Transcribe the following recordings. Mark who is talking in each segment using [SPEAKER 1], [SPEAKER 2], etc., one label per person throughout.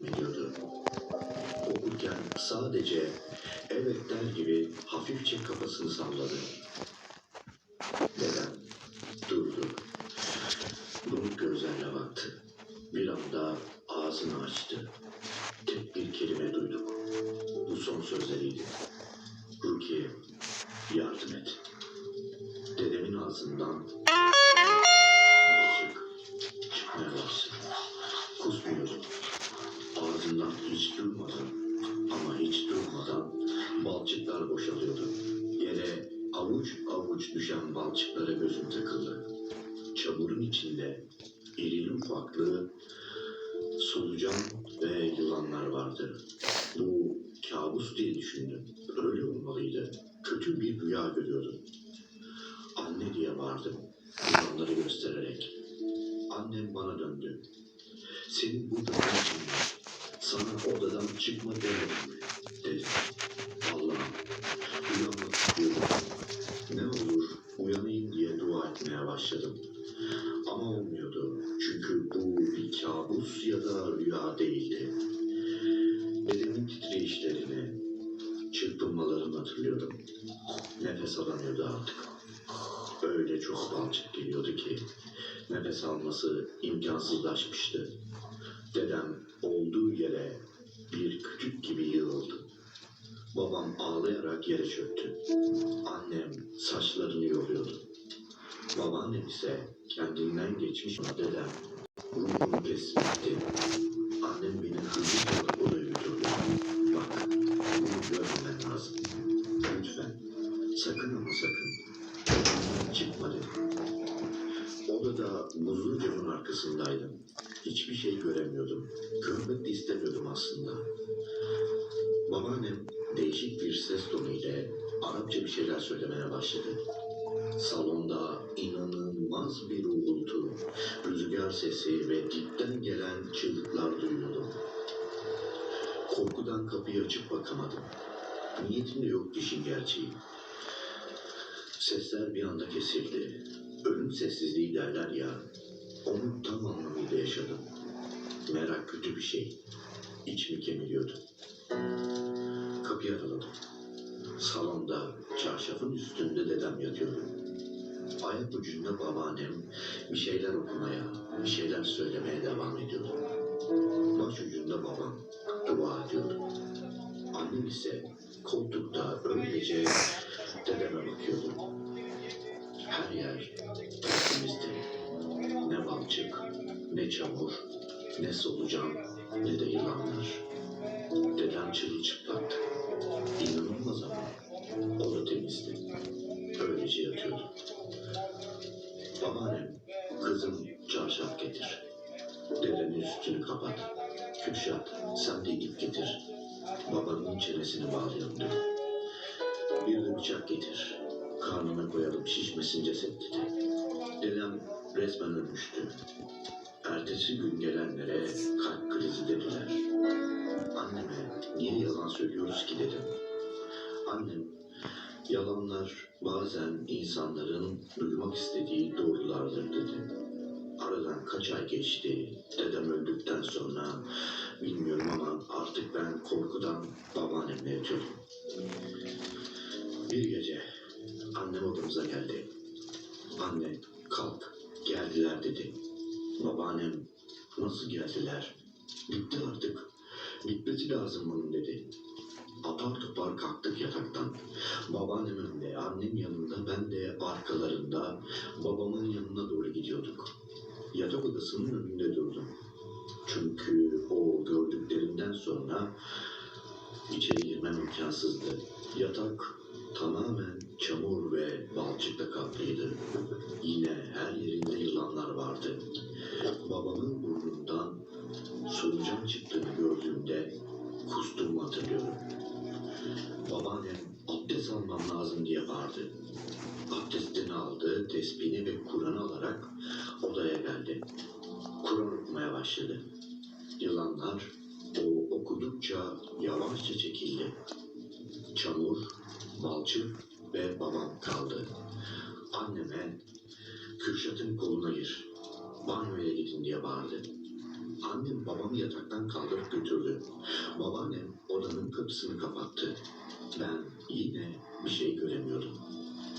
[SPEAKER 1] Medyadır. Okurken sadece evet der gibi hafifçe kafasını salladı. Dedem durdu. Donuk gözlerle baktı. Bir anda ağzını açtı. Tek bir kelime duyduk. Bu son sözleriydi. Kusmuyordu. Ağzından hiç durmadan ama hiç durmadan balçıklar boşalıyordu. Yere avuç avuç düşen balçıklara gözüm takıldı. Çamurun içinde irili ufaklı solucan ve yılanlar vardı. Bu kabus diye düşündüm. Öyle olmalıydı. Kötü bir rüya görüyordum. Anne diye bağırdım. Yılanları göstererek. Annem bana döndü. Senin burada var? Sana odadan çıkma demedim mi? Dedi. Allah'ım uyanmak istiyorum. Ne olur uyanayım diye dua etmeye başladım. Ama olmuyordu. Çünkü bu bir kabus ya da rüya değildi. Bedenin titreyişlerini, çırpınmalarını hatırlıyordum. Nefes alamıyordu artık. Öyle çok balçık geliyordu ki nefes alması imkansızlaşmıştı. Dedem olduğu yere bir küçük gibi yığıldı. Babam ağlayarak yere çöktü. Annem saçlarını yoluyordu. Babaannem ise kendinden geçmiş dedem ruhunu teslim Odada buzlu camın arkasındaydım. Hiçbir şey göremiyordum. Görmek istemiyordum aslında. Babaannem değişik bir ses tonu ile Arapça bir şeyler söylemeye başladı. Salonda inanılmaz bir uğultu, rüzgar sesi ve dipten gelen çığlıklar duyuyordum. Korkudan kapıyı açıp bakamadım. Niyetim de yok işin gerçeği. Sesler bir anda kesildi. Ölüm sessizliği derler ya, onu tam anlamıyla yaşadım. Merak kötü bir şey. İçimi kemiriyordu. Kapıyı araladım. Salonda çarşafın üstünde dedem yatıyordu. Ayak ucunda babaannem bir şeyler okumaya, bir şeyler söylemeye devam ediyordu. Baş ucunda babam dua ediyordu. Annem ise koltukta öylece çamur, ne solucan, ne de yılanlar. Dedem çırılçıplaktı. İnanılmaz ama o da temizdi. Öylece yatıyordu. Babaannem, kızım çarşaf getir. Dedenin üstünü kapat. Kürşat, sen de ip getir. Babanın çenesini bağlayalım dedi. Bir de bıçak getir. Karnına koyalım şişmesin ceset dedi. Dedem resmen ölmüştü. Ertesi gün gelenlere kalp krizi dediler. Anneme niye yalan söylüyoruz ki dedim. Annem yalanlar bazen insanların duymak istediği doğrulardır dedi. Aradan kaç ay geçti. Dedem öldükten sonra bilmiyorum ama artık ben korkudan babaannemle yatıyordum. Bir gece annem odamıza geldi. Anne. Babaannem nasıl geldiler? Bitti artık. Bitmesi lazım bunun dedi. Apar topar kalktık yataktan. Babaannem önünde, annem yanında, ben de arkalarında babamın yanına doğru gidiyorduk. Yatak odasının önünde durdum. Çünkü o gördüklerimden sonra içeri girmem imkansızdı. Yatak tamamen çamur ve balçıkla kaplıydı. Yine her yerinde yılanlar vardı. Babamın burnundan solucan çıktığını gördüğümde kustuğumu hatırlıyorum. Babaannem abdest almam lazım diye bağırdı. Abdestini aldı, tesbihini ve Kur'an alarak odaya geldi. Kur'an okumaya başladı. Yılanlar o okudukça yavaşça çekildi. Çamur, balçık ve babam kaldı. Anneme Kürşat'ın koluna gir. Banyoya gidin diye bağırdı. Annem babamı yataktan kaldırıp götürdü. Babaannem odanın kapısını kapattı. Ben yine bir şey göremiyordum.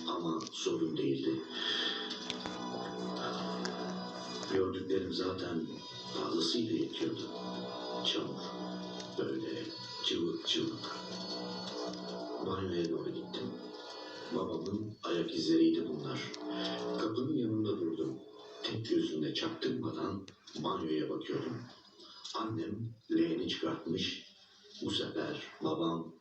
[SPEAKER 1] Ama sorun değildi. Gördüklerim zaten fazlasıyla yetiyordu. Çamur. Böyle cıvık cıvık. Banyoya doğru gittim. Babamın ayak izleriydi bunlar. Kapının yanında durdum. Tek gözümle çaktırmadan banyoya bakıyordum. Annem leğeni çıkartmış. Bu sefer babam